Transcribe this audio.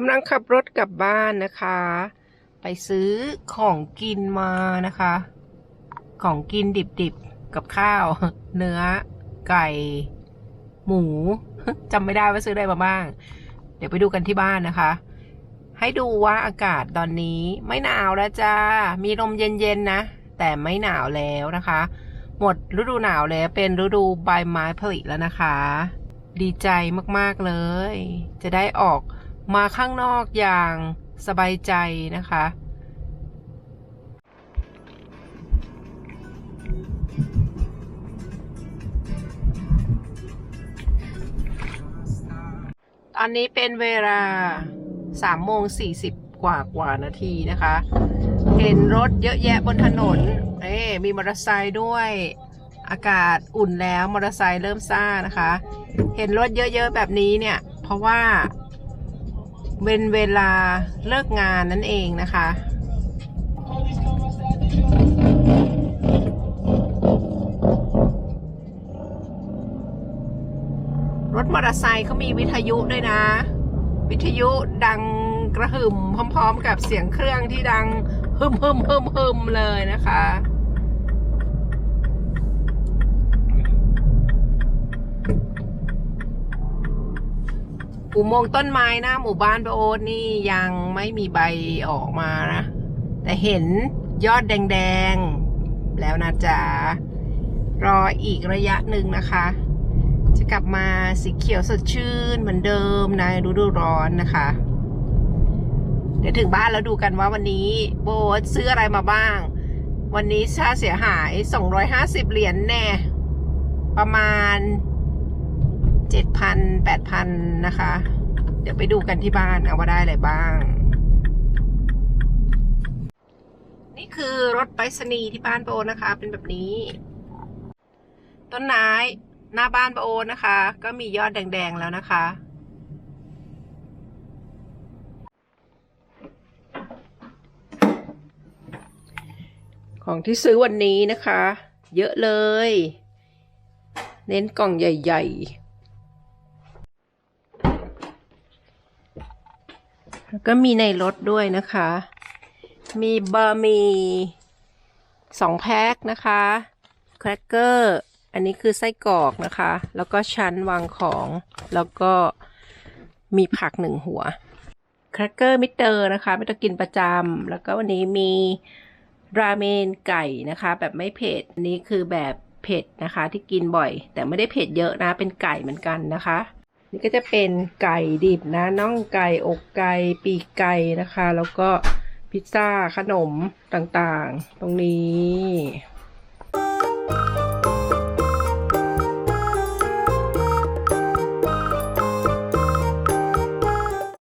กำลังขับรถกลับบ้านนะคะ ไปซื้อของกินมานะคะ ของกินดิบๆ กับข้าว เนื้อ ไก่ หมูจำไม่ได้ว่าซื้ออะไรมาบ้าง เดี๋ยวไปดูกันที่บ้านนะคะ ให้ดูว่าอากาศตอนนี้ไม่หนาวแล้วจ้า มีลมเย็นๆนะ แต่ไม่หนาวแล้วนะคะ หมดฤดูหนาวแล้วเป็นฤดูใบไม้ผลิแล้วนะคะ ดีใจมากๆเลย จะได้ออก มาข้างนอกอย่างสบายใจนะคะ ตอนนี้เป็นเวลา3โมง40 กว่ากว่านาทีนะคะ เห็นรถเยอะแยะบนถนน เอ๊มีมอเตอร์ไซค์ด้วยอากาศอุ่นแล้วมอเตอร์ไซค์เริ่มซ่านะคะ เห็นรถเยอะๆแบบนี้เนี่ย เพราะว่า เป็นเวลาเลิกงานนั่นเองนะคะรถมอเตอร์ไซค์เขามีวิทยุด้วยนะ วิทยุดังกระหึ่มพร้อมๆ กับเสียงเครื่องที่ดังฮึมฮึมฮึมฮึมเลยนะคะ อุโมงค์ต้นไม้หน้าหมู่บ้านประโอตนี่ยังไม่มีใบออกมานะ แต่เห็นยอดแดงๆ แล้วนะจ๊ะ รออีกระยะหนึ่งนะคะ จะกลับมาสีเขียวสดชื่นเหมือนเดิมในฤดูร้อนนะคะ เดี๋ยวถึงบ้านแล้วดูกันว่าวันนี้โบทซื้ออะไรมาบ้าง วันนี้ค่าเสียหาย 250 เหรียญแน่ ประมาณ 7,000 8,000นนะคะ เดี๋ยวไปดูกันที่บ้านเอาว่าได้อะไรบ้าง นี่คือรถไปรษณีย์ที่บ้านโบนะคะ เป็นแบบนี้ ต้นไม้หน้าบ้านป้าโอนะคะ ก็มียอดแดงๆแล้วนะคะของที่ซื้อวันนี้นะคะ เยอะเลย เน้นกล่องใหญ่ ๆ แล้วก็มีในรถด้วยนะคะ มีบะหมี่สองแพ็คนะคะแครกเกอร์อันนี้คือไส้กรอกนะคะ แล้วก็ชั้นวางของแล้วก็มีผักหนึ่งหัวแครกเกอร์มิเตอร์นะคะไม่ต้องกินประจำแล้วก็วันนี้มีราเมนไก่นะคะ แบบไม่เผ็ดอันนี้คือแบบเผ็ดนะคะ ที่กินบ่อย แต่ไม่ได้เผ็ดเยอะนะเป็นไก่เหมือนกันนะคะ นี่ก็จะเป็นไก่ดิบนะน่องไก่อกไก่ปีกไก่นะคะ แล้วก็พิซซ่าขนมต่างๆ ตรงนี้